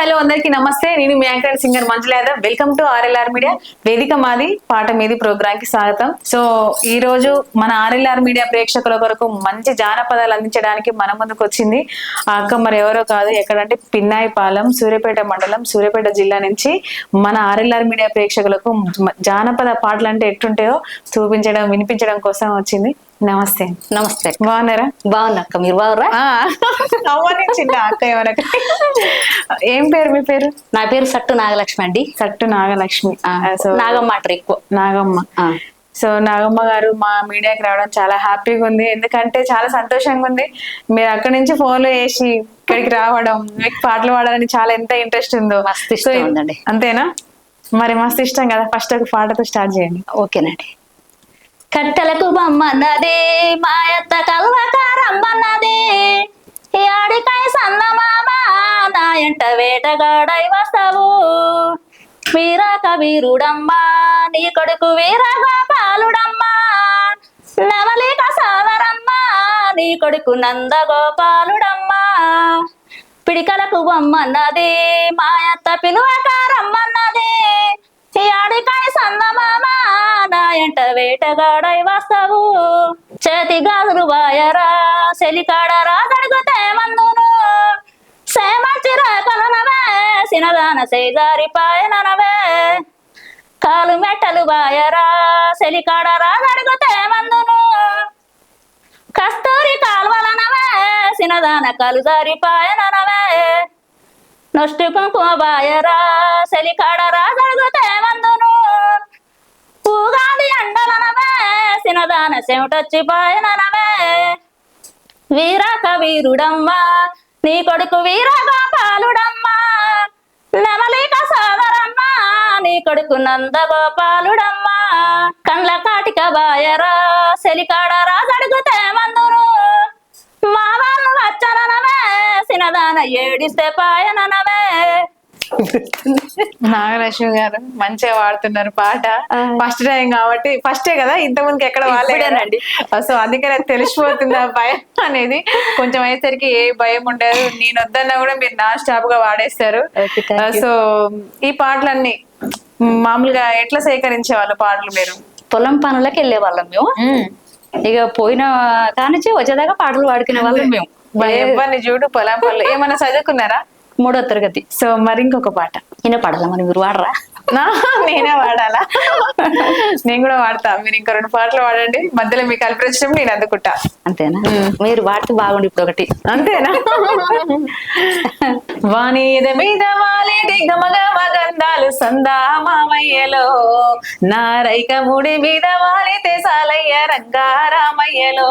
Hello అందరికీ నమస్తే. నేను మీ anchor singer Manjula Yadav. Welcome to R L R media. వేదిక మాది పాట మీది ప్రోగ్రామ్కి స్వాగతం. సో ఈ రోజు మన ఆర్ఎల్ఆర్ మీడియా ప్రేక్షకుల కొరకు మంచి జానపదాలు అందించడానికి మన ముందుకు వచ్చింది. ఆ అక్క మరి ఎవరో కాదు ఎక్కడంటే పిన్నాయిపాలెం సూర్యాపేట మండలం సూర్యాపేట జిల్లా నుంచి మన ఆర్ఎల్ఆర్ మీడియా ప్రేక్షకులకు జానపద పాటలు అంటే ఎట్టుంటాయో చూపించడం వినిపించడం కోసం వచ్చింది. నమస్తే. నమస్తే. బాగున్నారా? బాగున్నా అక్క మీరు బాగురా చిన్న అక్క ఎవరక్క? ఏం పేరు మీ పేరు? నా పేరు సట్టు నాగలక్ష్మి అండి. సట్టు నాగలక్ష్మి. నాగమ్మ అంటారు ఎక్కువ. నాగమ్మ. సో నాగమ్మ గారు మా మీడియాకి రావడం చాలా హ్యాపీగా ఉంది. ఎందుకంటే చాలా సంతోషంగా ఉంది. మీరు అక్కడి నుంచి ఫోన్లో చేసి ఇక్కడికి రావడం మీకు పాటలు పాడాలని చాలా ఎంత ఇంట్రెస్ట్ ఉందో. అంతేనా? మరి మస్తు ఇష్టం కదా. ఫస్ట్ ఒక పాటతో స్టార్ట్ చేయండి. ఓకేనండి. కట్టెలకు బొమ్మన్నది మాయత్త కల్వకారమ్మన్నది ఆడికాయ సన్నమామ నా ఎంట వేటగాడై వస్తావు. వీరాక వీరుడమ్మా నీ కొడుకు వీరగా పాలుడమ్మా నవలిక సావరమ్మా నీ కొడుకు నందగోపాలుడమ్మా. పిడికలకు బొమ్మన్నది మాయత్త పిలువకారమ్మన్నది ఆడికాయ సందమామా నా ఎంట వేటగాడై వస్తావు. చేతి గాజులు వాయరా సెలికాడ కడుగుతే మందును. సేమంచి రేపలనవే సినదాన సేజారి పాయననవే. కాలు మెట్టలు బాయరా సెలికాడ కడుగుతే మందును. కస్తూరి కాలువలనవే సినదాన కలుజారి పాయననవే. నొష్టి కుంకుమ బాయరా సెలికాడ రాజడుగుతే మందును పూగాది అండలనవే సినదాన చెమటొచ్చి పాయననవే. వీరాక వీరుడమ్మా నీ కొడుకు వీరగా పాలుడమ్మా నెమలిక సోదరమ్మా నీ కొడుకు నందగోపాలుడమ్మా. కండ్ల కాటిక బాయరా సెలికాడ రాజడుగుతే మందును సినదాన ఏడిస్తే పాయననవే. నాగలక్ష్మి గారు మంచిగా పాడుతున్నారు పాట. ఫస్ట్ టైం కాబట్టి ఫస్టే కదా ఇంత ముందుకి ఎక్కడ వాళ్ళేనండి సో అందుకనే తెలిసిపోతుంది ఆ భయం అనేది. కొంచెం అయ్యేసరికి ఏ భయం ఉండదు. నేను వద్దన్నా కూడా మీరు నా స్టాప్గా వాడేస్తారు. సో ఈ పాటలన్నీ మామూలుగా ఎట్లా సేకరించే వాళ్ళు పాటలు మీరు? పొలం పనులకు వెళ్ళే వాళ్ళం మేము. ఇక పోయిన కానించి వచ్చేదాకా పాటలు పాడుకునే వాళ్ళం మేము. ఎవరిని చూడు పొలం పనులు. ఏమన్నా చదువుకున్నారా? మూడో తరగతి. సో మరి ఇంకొక పాట. ఈయన పాడాలా మరి? మీరు వాడరా? నా నేనే వాడాలా? నేను కూడా వాడతా. మీరు ఇంకా రెండు పాటలు వాడండి. మధ్యలో మీకు కల్పించడం నేను అందుకుంటా. అంతేనా? మీరు వాడితే బాగుండి ఇప్పుడు ఒకటి. అంతేనా? వాణిద మీద వాలేటి గమగమ గంధాలు సందా మామయ్యలో. నారైక ముడి మీద వాలితే సాలయ్య రంగారామయ్యలో.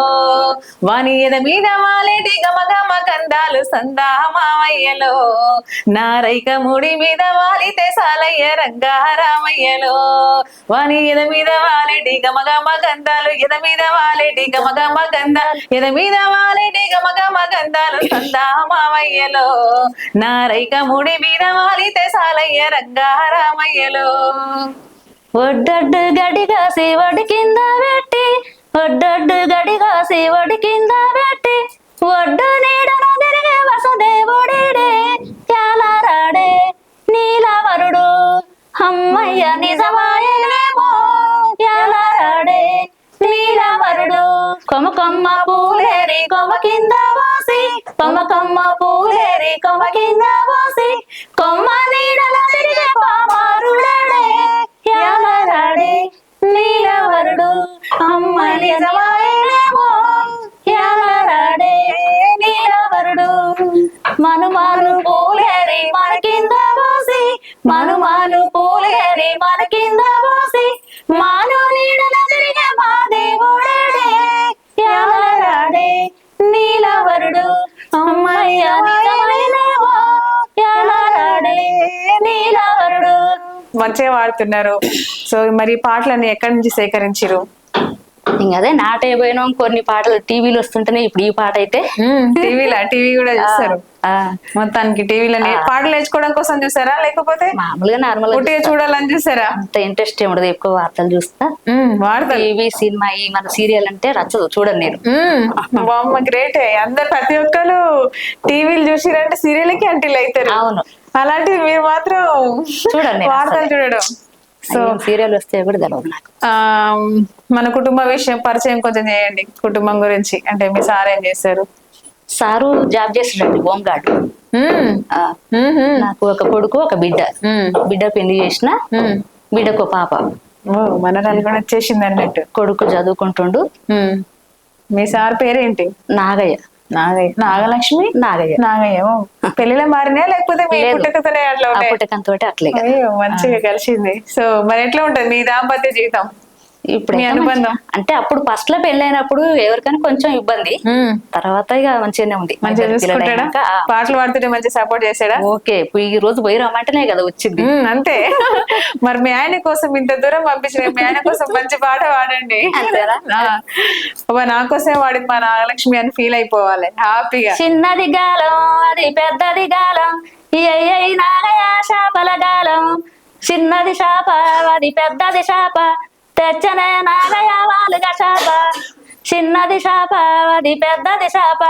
వాణిద మీద వాలేటి గమగమ గంధాలు సందా మామయ్యలో. నారైక ముడి మీద వాలితే సాలయ్య రంగారామయ్యలో. వాణి ఎద మీద వాలేటి గమగమ గంధాలు ఎద మీద వాలేటి గమగమ గంధాలు ఎద మీద వాలేటి గమగమ గంధాలు సందా మామయ్యలో నారైక ముడి మీద వాలితే సాలయ్య రంగారామయ్యలో ఒడ్డొడ్డు గడిగా శివుడి కింద పెట్టి ఒడ్డొడ్డు గడిగా శివుడి కింద పెట్టి ఒడ్డు నీడను తిరిగే వసుదేవుడిడే చాలారాడే నీలవరుడు. అమ్మయ్య నిజమాయనేమో కొమ పూలేరి కొమ్మ కింద వాసి. కొమ కొమ్మ పూలేరి కొమ్మ కింద వాసి. కొమ్మని మంచిగా వాడుతున్నారు సో మరి పాటలన్నీ ఎక్కడి నుంచి సేకరించారు ఇంక అదే నాట అయిపోయినాం కొన్ని పాటలు టీవీలో వస్తుంటేనే ఇప్పుడు ఈ పాట అయితే. టీవీలా టీవీ కూడా చూస్తారు. మొత్తానికి టీవీలో పాటలు నేర్చుకోవడం కోసం చూసారా లేకపోతే మామూలుగా నార్మల్ చూడాలని చూసారా అంత ఇంట్రెస్ట్ ఏముండదు ఎక్కువ వార్తలు చూస్తా. వాడతారు టీవీ సినిమా ఈ మన సీరియల్ అంటే నచ్చదు చూడండి నేను. బామ్మ గ్రేట్. అందరు ప్రతి ఒక్కరు టీవీలు చూసిరంటే సీరియల్కి అంటిల్ అవుతారు. అవును. అలాంటిది మీరు మాత్రం చూడండి వార్తలు. చూడడం. సో సీరియల్ వస్తే కూడా తెలియదు ఆ మన కుటుంబ విషయం పరిచయం కొంచెం చేయండి. కుటుంబం గురించి అంటే మీ సార్ ఏం చేస్తారు? సారు జాబ్ చేస్తున్నాడు హోమ్. గార్డ్ నాకు ఒక కొడుకు ఒక బిడ్డ. బిడ్డ పెళ్ళి చేసిన. బిడ్డకు పాప. మనరాలు కూడా వచ్చేసింది అన్నట్టు. కొడుకు చదువుకుంటుండు. మీ సార్ పేరేంటి? నాగయ్య. నాగయ్య. నాగలక్ష్మి? నాగయ్య. నాగయ్య. పెళ్ళిలో మారినా లేకపోతే మీ లేదు. పుట్టకతోనే అట్లా పుట్టకంతో అట్లే. మంచిగా కలిసింది. సో మరి ఎట్లా ఉంటది? మీ దాంపత్య జీవితం? ఇప్పుడు అనుబంధం? మంచి- అంటే అప్పుడు ఫస్ట్లో పెళ్ళైనప్పుడు ఎవరికైనా కొంచెం ఇబ్బంది. తర్వాత ఇక మంచిగానే ఉంది. పాటలు పాడుతుంటే మంచిగా సపోర్ట్ చేసాడా ఓకే ఈ రోజు పోయి రమ్మంటేనే కదా వచ్చింది. అంతే. మరి మీ ఆయన కోసం ఇంత దూరం పంపించిన మీ ఆయన కోసం మంచి పాట పాడండి. నా కోసమే వాడింది మా నాగలక్ష్మి అని ఫీల్ అయిపోవాలి. హ్యాపీగా చిన్నది గాలం అది పెద్దది గాలం శాపల గాలం. చిన్నది శాప అది పెద్దది శాప తెచ్చనే నాగయ్య వాలుగా శాప చిన్నది శాప అది పెద్దది శాప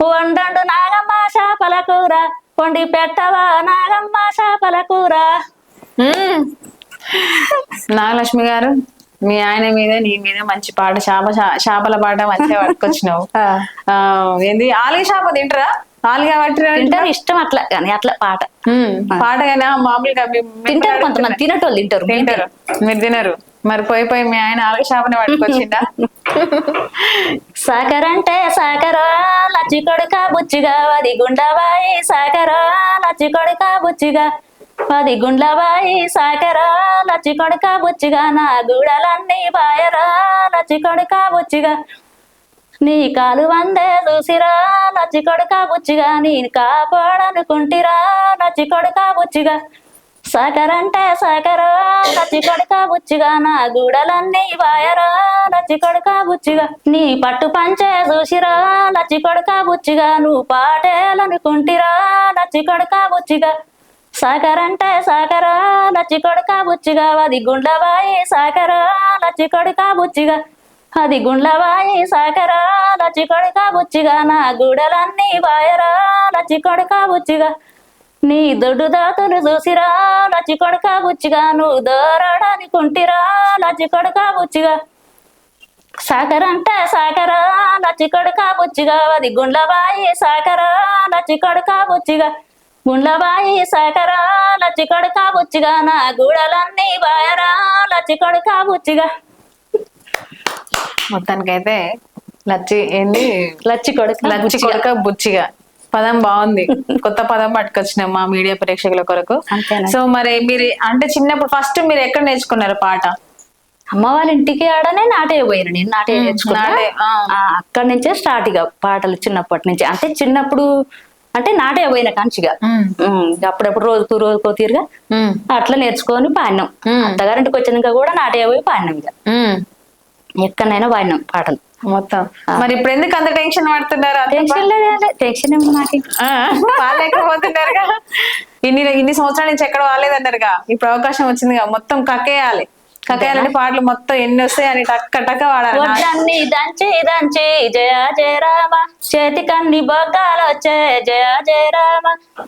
వండండు నాగమ్మ శాపల కూర వండి పెట్టవా నాగమ్మ శాపల కూర. నాగలక్ష్మి గారు మీ ఆయన మీద నీ మీద మంచి పాట చేప చేపల పాట మంచిగా పట్టుకొచ్చినావు. ఆ, ఏంది? ఆలుగ చేప తింటరా? ఆలుగా తింటారు ఇష్టం అట్లా కానీ అట్లా పాట. పాటగానే మామూలుగా మీ- మీ తింటారు కొంతమంది తినటోళ్ళు తింటారు తింటారు. మీరు తినరు. మరి పోయి పోయి మీ ఆయన ఆలుగ చేపని పట్టుకొచ్చిందా సాకరంటే సాకరా లచ్చి కొడుక బుచ్చిగా అది గుండబాయి సాకరా లచ్చి కొడుక బుచ్చిగా పది గుండ్లబాయి సాకరా లచ్చి కొడుక బుచ్చిగా నా గూడలన్నీ బాయరా లచ్చి కొడుక బుచ్చిగా. నీ కాలు వందే చూసిరా లచ్చి కొడుక బుచ్చిగా నీ కాపాడనుకుంటిరా లచ్చి కొడుక బుచ్చిగా. సాకరంటే సాకరా లచ్చి కొడుక బుచ్చిగా నా గూడలన్నీ బాయరా లచ్చి కొడుక బుచ్చిగా. నీ పట్టు పంచే చూసిరా లచ్చి కొడుక బుచ్చిగా నువ్వు పాటేలనుకుంటిరా లచ్చి కొడుక బుచ్చిగా. సాకరంటే సాకరా నచ్చి కొడుక బుచ్చిగా అది గుండ్లవాయి సాకరా నచ్చి కొడుక బుచ్చిగా. అది గుండ్లవాయి సాకరా నచ్చి కొడుక బుచ్చిగా నా గుడలన్నీ వాయరా నచ్చి కొడుక బుచ్చిగా. నీ దొడ్డు దాతును చూసిరా నచ్చి కొడుక బుచ్చిగా నువ్వు దోరడానికుంటిరా నచ్చి కొడుక బుచ్చిగా. సాకరంటే సాకరా నచ్చి కొడుక బుచ్చిగా అది గుండ్లవాయి సాకరా నచ్చి కొడుక బుచ్చిగా. గుండ్లబాయి సాకరా లచ్చి కొడుక బుచ్చిగా నా గూడలన్నీ బాయరా లచ్చి కొడుక బుచ్చిగా. మొత్తానికైతే లచ్చి ఏంది? లచ్చి కొడుక లచ్చి. కొడుక బుచ్చిగా. పదం బాగుంది. కొత్త పదం పట్టుకొచ్చినాం మా మీడియా ప్రేక్షకుల కొరకు? సో మరి మీరు అంటే చిన్నప్పుడు ఫస్ట్ మీరు ఎక్కడ నేర్చుకున్నారు పాట? అమ్మ వాళ్ళ ఇంటికి ఆడనే నాటే పోయాను నేను నాటే నేర్చుకున్నా అక్కడి నుంచే స్టార్ట్ ఇక పాటలు చిన్నప్పటి నుంచి. అంటే చిన్నప్పుడు అంటే నాటే పోయిన కంచిగా అప్పుడప్పుడు రోజుకు రోజుకో తీరుగా. అట్లా నేర్చుకొని పాడినాం. అత్తగారింటికి వచ్చినాక కూడా నాటే పోయి పాడినాం ఇక. ఎక్కడైనా పాడినాం పాటలు. మొత్తం. మరి ఇప్పుడు ఎందుకు అంత టెన్షన్ పడుతున్నారు టెన్షన్ లేదు టెన్షన్ పాలేకపోతున్నారుగా ఇన్ని ఇన్ని సంవత్సరాల నుంచి ఎక్కడ వాలేదన్నారుగా ఇప్పుడు అవకాశం వచ్చిందిగా. మొత్తం కక్కేయాలి. కక్కేయాలని పాటలు మొత్తం ఎన్ని వస్తాయని టక్క టక్క వాడాలి. దంచి దంచి జయ జయ రామ. చేతి కన్ని బొగ్గాలు వచ్చే జయ జయ రామ.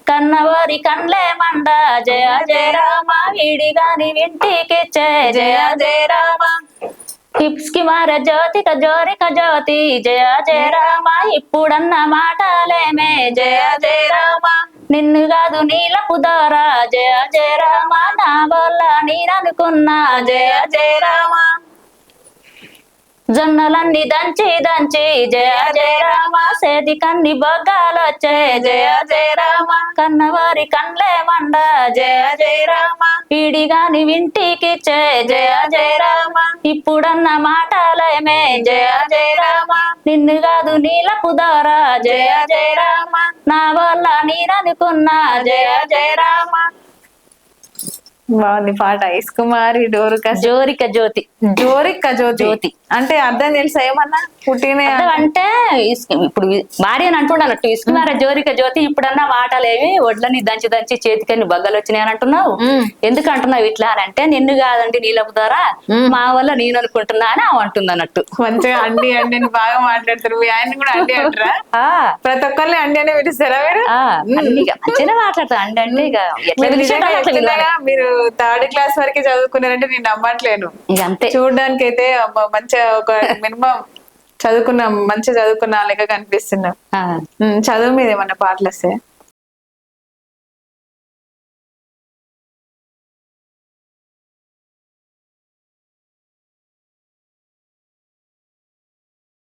కన్నవరి కండ్లే మండ జయ జయ రామ. వీడి గాని వింటికిచ్చే జయ జయ రామ. హిప్స్కి మార జ్యోతిక జోరిక జ్యోతి జయ జయ రామ ఇప్పుడన్న మాటలేమే జయ జయ రామ నిన్ను కాదు నీలపు దోరా. జయ జయ రామ నా వల్ల నేననుకున్నా. జయ జయ రామ జొన్నలన్నీ దంచి దంచి. జయ జయ రామ సేతి కన్ని బొగ్గాలు వచ్చే. జయ జయ రామ కన్నవారి కండ్లే మండ జయ జయ రామ పీడి గాని వింటికిచ్చే జయ జయ రామ ఇప్పుడన్న మాటలేమే జయ జయ రామ నిన్ను కాదు నీలపు దోరా. జయ జయ రామ నా వల్ల నేననుకున్నా. జయ జయ రామ. బాగుంది పాట. ఇస్కుమారి డోరుక జోరిక జ్యోతి. జోరిక్క జ్యోతి. జ్యోతి. అంటే అర్థం తెలుసా? ఏమన్నా పుట్టినే అంటే ఇసుక ఇప్పుడు భార్య అని అంటున్నానట్టు ఇసుకున్నార జోరిక జ్యోతి ఇప్పుడన్నా వాటలేవి వడ్లని దంచి దంచి చేతికని బగ్గలు వచ్చినాయి అని అంటున్నావు. ఎందుకు అంటున్నావు ఇట్లా అని అంటే నిన్ను కాదండి నీళ్ళపు ద్వారా మా వల్ల నేను అనుకుంటున్నా అని ఆమె అంటుంది అన్నట్టు. మంచిగా అండి అండి బాగా మాట్లాడతారు మీ ఆయన కూడా అండి అంటారా? ఆ. ప్రతి ఒక్కరిని అండి అనే పిలుస్తారా మీరు? ఆ, అన్ని ఇక మంచిగానే మాట్లాడతా అంటే అంటే ఇక ఎట్లా మీరు థర్డ్ క్లాస్ వరకే చదువుకున్నారంటే నేను నమ్మట్లేను. ఇక అంతే. చూడడానికి అయితే మంచిగా ఒక మినిమం చదువుకున్నాం మంచిగా చదువుకున్న లెక్క కనిపిస్తున్నాం చదువు మీద ఏమన్నా పాటలు వస్తాయి